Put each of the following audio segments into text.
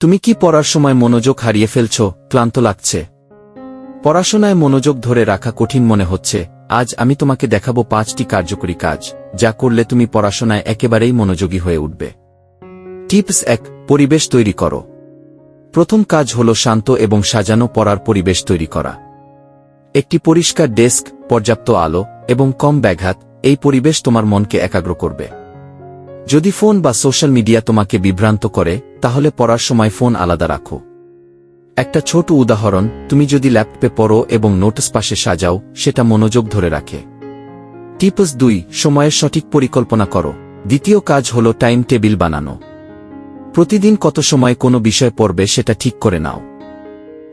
তুমি কি পড়ার সময় মনোযোগ হারিয়ে ফেলছ? ক্লান্ত লাগছে। পড়াশোনায় মনোযোগ ধরে রাখা কঠিন মনে হচ্ছে। আজ আমি তোমাকে দেখাবো পাঁচটি কার্যকরী কাজ, যা করলে তুমি পড়াশোনায় একেবারেই মনোযোগী হয়ে উঠবে। টিপস এক, পরিবেশ তৈরি করো। প্রথম কাজ হল শান্ত এবং সাজানো পড়ার পরিবেশ তৈরি করা। একটি পরিষ্কার ডেস্ক, পর্যাপ্ত আলো এবং কম ব্যাঘাত, এই পরিবেশ তোমার মনকে একাগ্র করবে। যদি ফোন বা সোশ্যাল মিডিয়া তোমাকে বিভ্রান্ত করে, তাহলে পড়ার সময় ফোন আলাদা রাখো। একটা ছোট উদাহরণ, তুমি যদি ল্যাপটপে পড়ো এবং নোটস পাশে সাজাও, সেটা মনোযোগ ধরে রাখে। টিপস দুই, সময়ের সঠিক পরিকল্পনা করো। দ্বিতীয় কাজ হল টাইম টেবিল বানানো। প্রতিদিন কত সময় কোনো বিষয় পড়বে সেটা ঠিক করে নাও।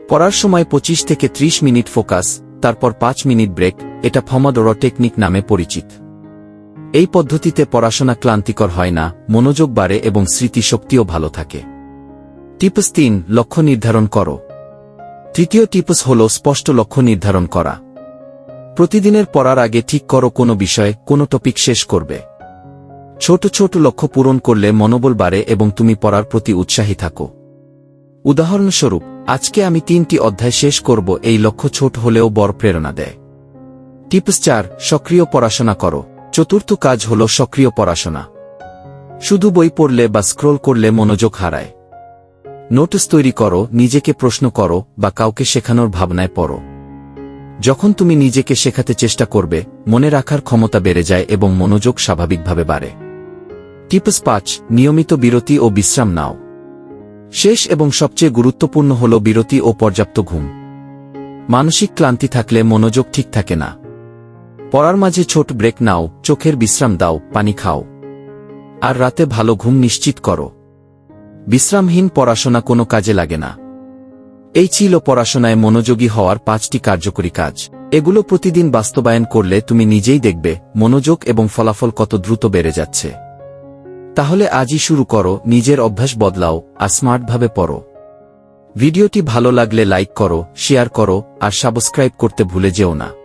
পড়ার সময় ২৫ থেকে ৩০ মিনিট ফোকাস, তারপর পাঁচ মিনিট ব্রেক, এটা ফমাডোরো টেকনিক নামে পরিচিত। এই পদ্ধতিতে পড়াশোনা ক্লান্তিকর হয় না, মনোযোগ বাড়ে এবং স্মৃতিশক্তিও ভালো থাকে। টিপস তিন, লক্ষ্য নির্ধারণ করো। তৃতীয় টিপস হল স্পষ্ট লক্ষ্য নির্ধারণ করা। প্রতিদিনের পড়ার আগে ঠিক করো কোনো বিষয়, কোনো টপিক শেষ করবে। ছোট ছোট লক্ষ্য পূরণ করলে মনোবল বাড়ে এবং তুমি পড়ার প্রতি উৎসাহী থাকো। উদাহরণস্বরূপ, আজকে আমি তিনটি অধ্যায় শেষ করব, এই লক্ষ্য ছোট হলেও বড় প্রেরণা দেয়। টিপস চার, সক্রিয় পড়াশোনা করো। চতুর্থ কাজ হল সক্রিয় পড়াশোনা। শুধু বই পড়লে বা স্ক্রোল করলে মনোযোগ হারায়। নোটস তৈরি করো, নিজেকে প্রশ্ন করো, বা কাউকে শেখানোর ভাবনায় পড়ো। যখন তুমি নিজেকে শেখাতে চেষ্টা করবে, মনে রাখার ক্ষমতা বেড়ে যায় এবং মনোযোগ স্বাভাবিকভাবে বাড়ে। টিপস পাঁচ, নিয়মিত বিরতি ও বিশ্রাম নাও। শেষ এবং সবচেয়ে গুরুত্বপূর্ণ হল বিরতি ও পর্যাপ্ত ঘুম। মানসিক ক্লান্তি থাকলে মনোযোগ ঠিক থাকে না। পড়ার মাঝে ছোট ব্রেক নাও, চোখের বিশ্রাম দাও, পানি খাও। আর রাতে ভালো ঘুম নিশ্চিত করো। বিশ্রামহীন পড়াশোনা কোনো কাজে লাগে না। এই ছিল পড়াশোনায় মনোযোগী হওয়ার পাঁচটি কার্যকরী কাজ। এগুলো প্রতিদিন বাস্তবায়ন করলে তুমি নিজেই দেখবে, মনোযোগ এবং ফলাফল কত দ্রুত বেড়ে যাচ্ছে। তাহলে আজই শুরু করো, নিজের অভ্যাস বদলাও, আর স্মার্টভাবে পড়ো। ভিডিওটি ভালো লাগলে লাইক করো, শেয়ার করো, আর সাবস্ক্রাইব করতে ভুলে যেও না।